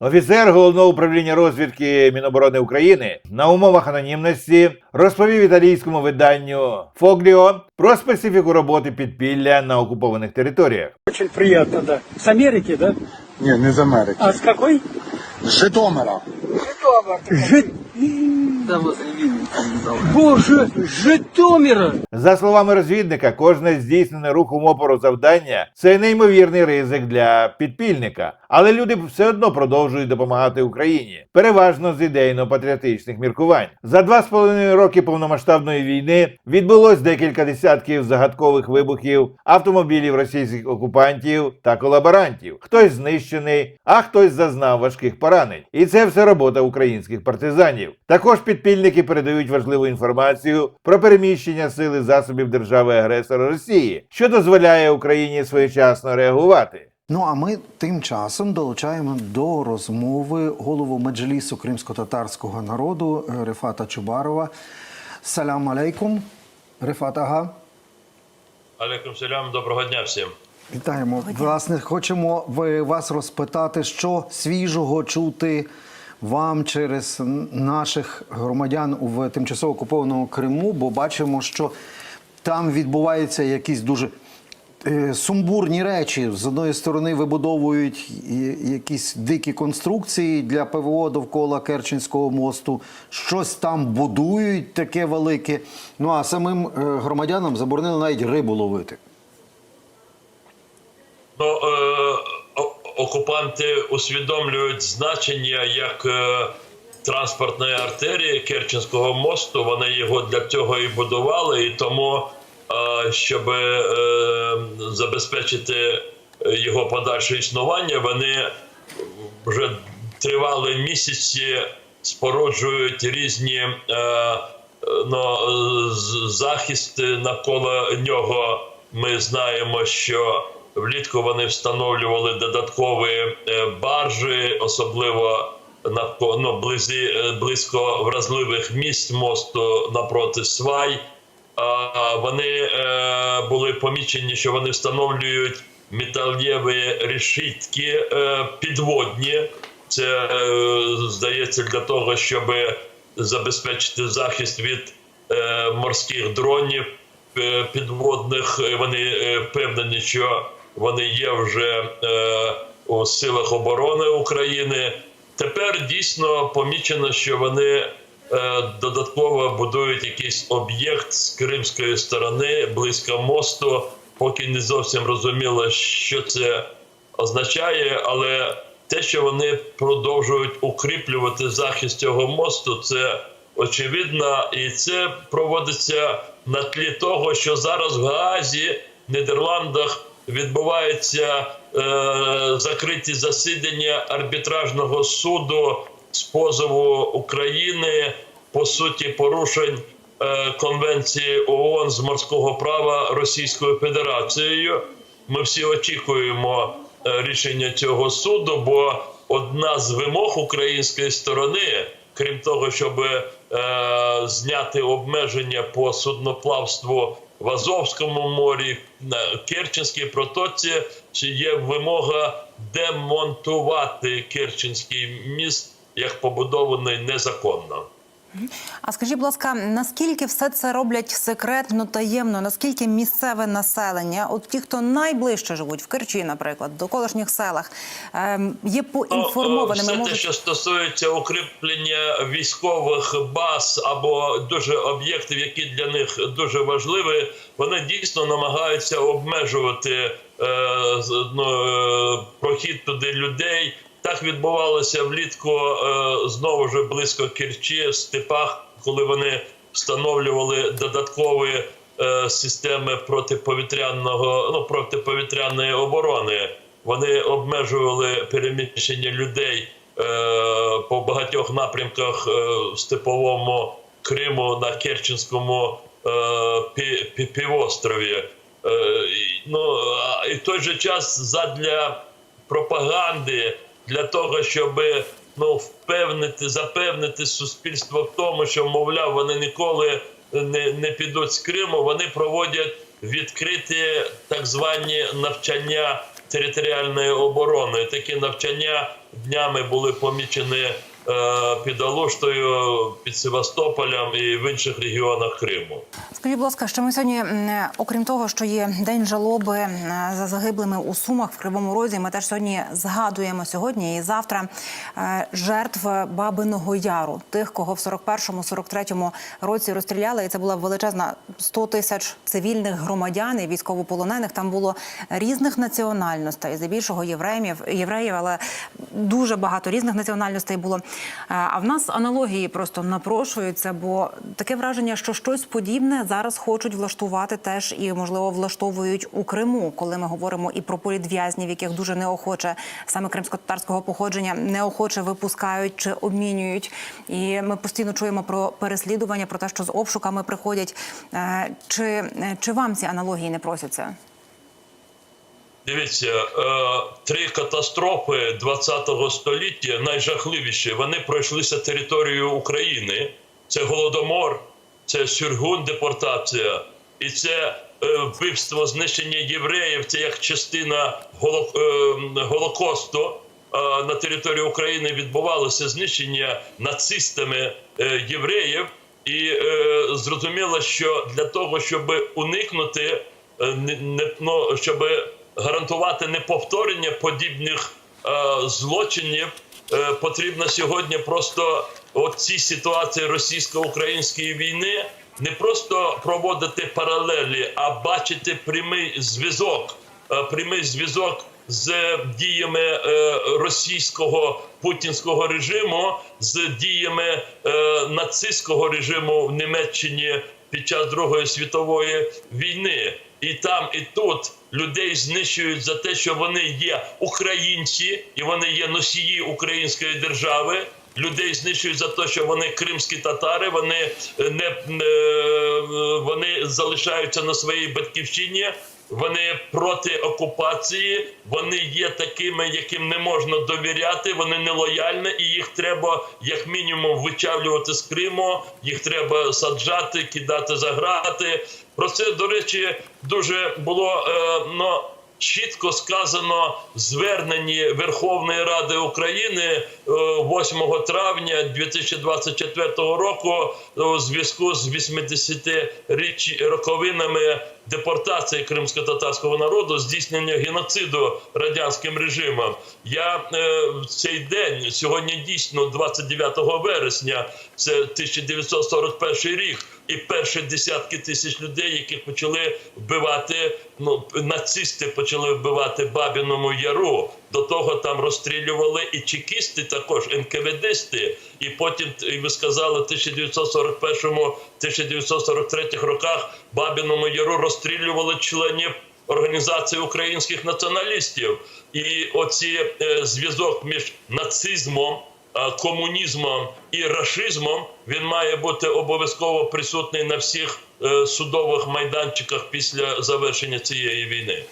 Офіцер головного управління розвідки Міноборони України на умовах анонімності розповів італійському виданню Фогліо про специфіку роботи підпілля на окупованих територіях. Очень приємно, да. З Америки, да? Ні, не з Америки. А з какой? З Житомира. Жит... Боже, Житомира! За словами розвідника, кожне здійснене рухом опору завдання це неймовірний ризик для підпільника, але люди все одно продовжують допомагати Україні, переважно з ідейно-патріотичних міркувань. За два з половиною роки повномасштабної війни відбулось декілька десятків загадкових вибухів автомобілів російських окупантів та колаборантів. Хтось знищений, а хтось зазнав важких поранень. І це все робота українських партизанів. Також підпільники передають важливу інформацію про переміщення сили засобів держави-агресора Росії, що дозволяє Україні своєчасно реагувати. Ну а ми тим часом долучаємо до розмови голову меджлісу кримсько-татарського народу Рефата Чубарова. Салям алейкум, Рефат Ага. Алейкум салям, доброго дня всім. Вітаємо. Власне, хочемо вас розпитати, що свіжого чути вам через наших громадян в тимчасово окупованому Криму, бо бачимо, що там відбуваються якісь дуже е, сумбурні речі. З одної сторони вибудовують якісь дикі конструкції для ПВО довкола Керченського мосту, щось там будують таке велике. Ну а самим е, громадянам заборонили навіть рибу ловити. Ну, е, окупанти усвідомлюють значення як е, транспортної артерії Керченського мосту. Вони його для цього і будували, і тому, е, щоб е, забезпечити його подальше існування, вони вже тривали місяці, споруджують різні ну, захисти навколо нього. Ми знаємо, що влітку вони встановлювали додаткові е, баржі, особливо навко- ну, близі, е, близько вразливих місць мосту напроти свай. А Вони е, були помічені, що вони встановлюють металєві решітки підводні. Це здається для того, щоб забезпечити захист від морських дронів підводних. Вони впевнені, що вони є вже е, у силах оборони України. Тепер дійсно помічено, що вони е, додатково будують якийсь об'єкт з кримської сторони близько мосту. Поки не зовсім розуміло, що це означає, але те, що вони продовжують укріплювати захист цього мосту, це очевидно, і це проводиться на тлі того, що зараз в Гаазі, Нідерландах відбуваються е, закриті засідання арбітражного суду з позову України по суті порушень е, конвенції ООН з морського права Російською Федерацією. Ми всі очікуємо е, рішення цього суду, бо одна з вимог української сторони, крім того, щоб е, зняти обмеження по судноплавству в Азовському морі, на Керченській протоці, чи є вимога демонтувати Керченський міст як побудований незаконно. А скажіть, будь ласка, наскільки все це роблять секретно, таємно? Наскільки місцеве населення, от ті, хто найближче живуть в Керчі, наприклад, в довколишніх селах, ем, є поінформованими, Ну, Все те, що стосується укріплення військових баз або дуже об'єктів, які для них дуже важливі, вони дійсно намагаються обмежувати е, ну, е, прохід туди людей. Так відбувалося влітку е, знову ж близько Керчі, в степах, коли вони встановлювали додаткові е, системи протиповітряного ну протиповітряної оборони. Вони обмежували переміщення людей е, по багатьох напрямках в степовому Криму на Керченському пі- пі- півострові. Ну і в той же час задля пропаганди для того, щоб ну впевнити, запевнити суспільство в тому, що мовляв вони ніколи не, не підуть з Криму. Вони проводять відкриті так звані навчання територіальної оборони. Такі навчання днями були помічені під Алуштою, під Севастополем і в інших регіонах Криму. Скажіть, будь ласка, що ми сьогодні, м, окрім того, що є день жалоби за загиблими у Сумах в Кривому Розі, ми теж сьогодні згадуємо сьогодні і завтра е, жертв Бабиного Яру, тих, кого в 41-43 році розстріляли. І це була величезна 100 тисяч цивільних громадян і військовополонених. Там було різних національностей, здебільшого євреїв, євреїв, але дуже багато різних національностей було. Е, А в нас аналогії просто напрошуються, бо таке враження, що щось подібне зараз хочуть влаштувати теж і можливо влаштовують у Криму, коли ми говоримо і про політв'язнів, яких дуже неохоче саме кримсько-татарського походження неохоче випускають чи обмінюють. І ми постійно чуємо про переслідування, про те, що з обшуками приходять. Е, Чи, чи вам ці аналогії не просяться? Дивіться, е, три катастрофи ХХ століття найжахливіші. Вони пройшлися територією України. Це голодомор, це сюргун, депортація, і це е, вбивство, знищення євреїв. Це як частина е, голокосту. На території України відбувалося знищення нацистами євреїв, і зрозуміло, що для того, щоб уникнути не ну, щоб гарантувати неповторення подібних е, злочинів, е, потрібно сьогодні просто от ці ситуації російсько-української війни не просто проводити паралелі, а бачити прямий зв'язок, е, прямий зв'язок з діями е, російського путінського режиму, з діями е, нацистського режиму в Німеччині під час Другої світової війни. І там, і тут людей знищують за те, що вони є українці і вони є носії української держави. Людей знищують за те, що вони кримські татари, вони не, не вони залишаються на своїй батьківщині. Вони проти окупації, вони є такими, яким не можна довіряти. Вони нелояльні, і їх треба як мінімум вичавлювати з Криму. Їх треба саджати, кидати за грати. Про це до речі дуже було е, ну, чітко сказано в зверненні Верховної Ради України е, 8 травня 2024 року у зв'язку з 80 річ роковинами депортації кримсько-татарського народу, здійснення геноциду радянським режимом. Я е, в цей день сьогодні дійсно 29 вересня, це 1941 рік. І перші десятки тисяч людей, яких почали вбивати, ну нацисти почали вбивати Бабіному Яру. До того там розстрілювали і чекісти, також НКВДсти. І потім, і ви сказали, в 1941-1943 роках Бабіному Яру розстрілювали членів організації українських націоналістів. І оці е, зв'язок між нацизмом комунізмом і рашизмом він має бути обов'язково присутній на всіх е, судових майданчиках після завершення цієї війни.